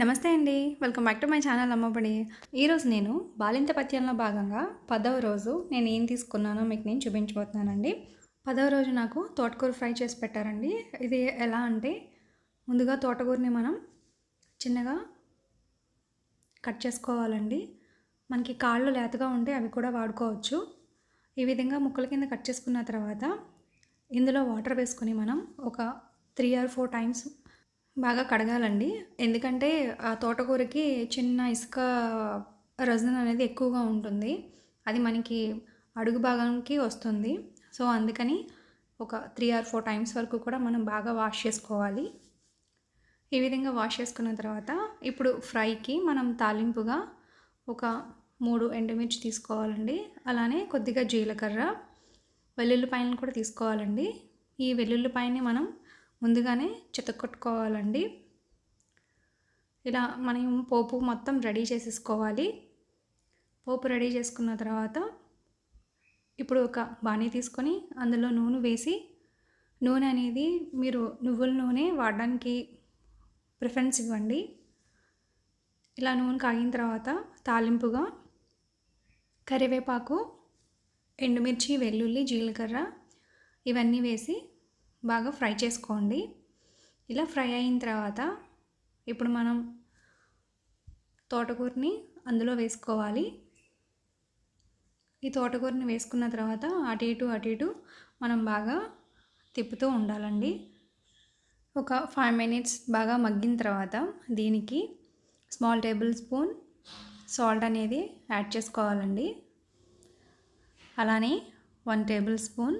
నమస్తే అండి. Welcome back to my channel Ammabadi. ఈరోజు నేను బాలింత పత్యంలో భాగంగా పదవ రోజు నేను ఏం తీసుకున్నానో మీకు నేను చూపించబోతున్నానండి. పదవ రోజు నాకు తోటకూర ఫ్రై చేసి పెట్టారండి. ఇది ఎలా అంటే ముందుగా తోటకూరని మనం చిన్నగా కట్ చేసుకోవాలండి. మనకి కాళ్ళు లేతగా ఉంటే అవి కూడా వాడుకోవచ్చు. ఈ విధంగా ముక్కల కింద కట్ చేసుకున్న తర్వాత ఇందులో వాటర్ వేసుకొని మనం ఒక త్రీ ఆర్ ఫోర్ టైమ్స్ బాగా కడగాలండి. ఎందుకంటే ఆ తోటకూరకి చిన్న ఇసుక రజన అనేది ఎక్కువగా ఉంటుంది. అది మనకి అడుగు భాగానికి వస్తుంది. సో అందుకని ఒక త్రీ ఆర్ ఫోర్ టైమ్స్ వరకు కూడా మనం బాగా వాష్ చేసుకోవాలి. ఈ విధంగా వాష్ చేసుకున్న తర్వాత ఇప్పుడు ఫ్రైకి మనం తాలింపుగా ఒక మూడు ఎండుమిర్చి తీసుకోవాలండి. అలానే కొద్దిగా జీలకర్ర వెల్లుల్లిపాయలను కూడా తీసుకోవాలండి. ఈ వెల్లుల్లిపాయని మనం ముందుగానే చితకొట్టుకోవాలండి ఇలా మనం పోపు మొత్తం రెడీ చేసేసుకోవాలి. పోపు రెడీ చేసుకున్న తర్వాత ఇప్పుడు ఒక బాణీ తీసుకొని అందులో నూనె వేసి నూనె అనేది మీరు నువ్వుల నూనె వాడడానికి ప్రిఫరెన్స్ ఇవ్వండి. ఇలా నూనె కాగిన తర్వాత తాలింపుగా కరివేపాకు ఎండుమిర్చి వెల్లుల్లి జీలకర్ర ఇవన్నీ వేసి బాగా ఫ్రై చేసుకోండి. ఇలా ఫ్రై అయిన తర్వాత ఇప్పుడు మనం తోటకూరని అందులో వేసుకోవాలి. ఈ తోటకూరని వేసుకున్న తర్వాత అటు ఇటు అటు ఇటు మనం బాగా తిప్పుతూ ఉండాలండి. ఒక ఫైవ్ మినిట్స్ బాగా మగ్గిన తర్వాత దీనికి స్మాల్ టేబుల్ స్పూన్ సాల్ట్ అనేది యాడ్ చేసుకోవాలండి. అలానే వన్ టేబుల్ స్పూన్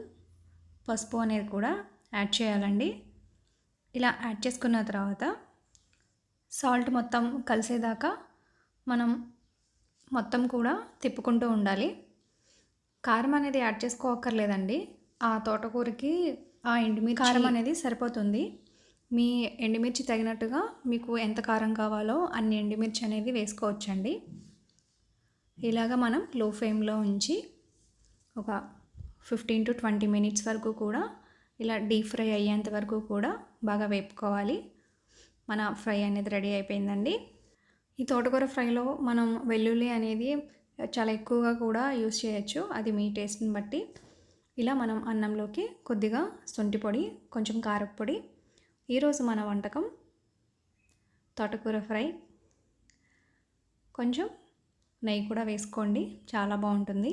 పసుపు అనేది కూడా యాడ్ చేయాలండి. ఇలా యాడ్ చేసుకున్న తర్వాత సాల్ట్ మొత్తం కలిసేదాకా మనం మొత్తం కూడా తిప్పుకుంటూ ఉండాలి. కారం అనేది యాడ్ చేసుకోవక్కర్లేదండి ఆ తోటకూరకి ఆ ఎండుమిర్చి కారం అనేది సరిపోతుంది. మీ ఎండుమిర్చి తగినట్టుగా మీకు ఎంత కారం కావాలో అన్ని ఎండుమిర్చి అనేది వేసుకోవచ్చండి. ఇలాగ మనం లో ఫ్లేమ్లో ఉంచి ఒక ఫిఫ్టీన్ టు ట్వంటీ మినిట్స్ వరకు కూడా ఇలా డీప్ ఫ్రై అయ్యేంత వరకు కూడా బాగా వేపుకోవాలి. మన ఫ్రై అనేది రెడీ అయిపోయిందండి. ఈ తోటకూర ఫ్రైలో మనం వెల్లుల్లి అనేది చాలా ఎక్కువగా కూడా యూస్ చేయొచ్చు. అది మీ టేస్ట్ని బట్టి. ఇలా మనం అన్నంలోకి కొద్దిగా శొంఠి పొడి కొంచెం కారపొడి ఈరోజు మన వంటకం తోటకూర ఫ్రై. కొంచెం నెయ్యి కూడా వేసుకోండి. చాలా బాగుంటుంది.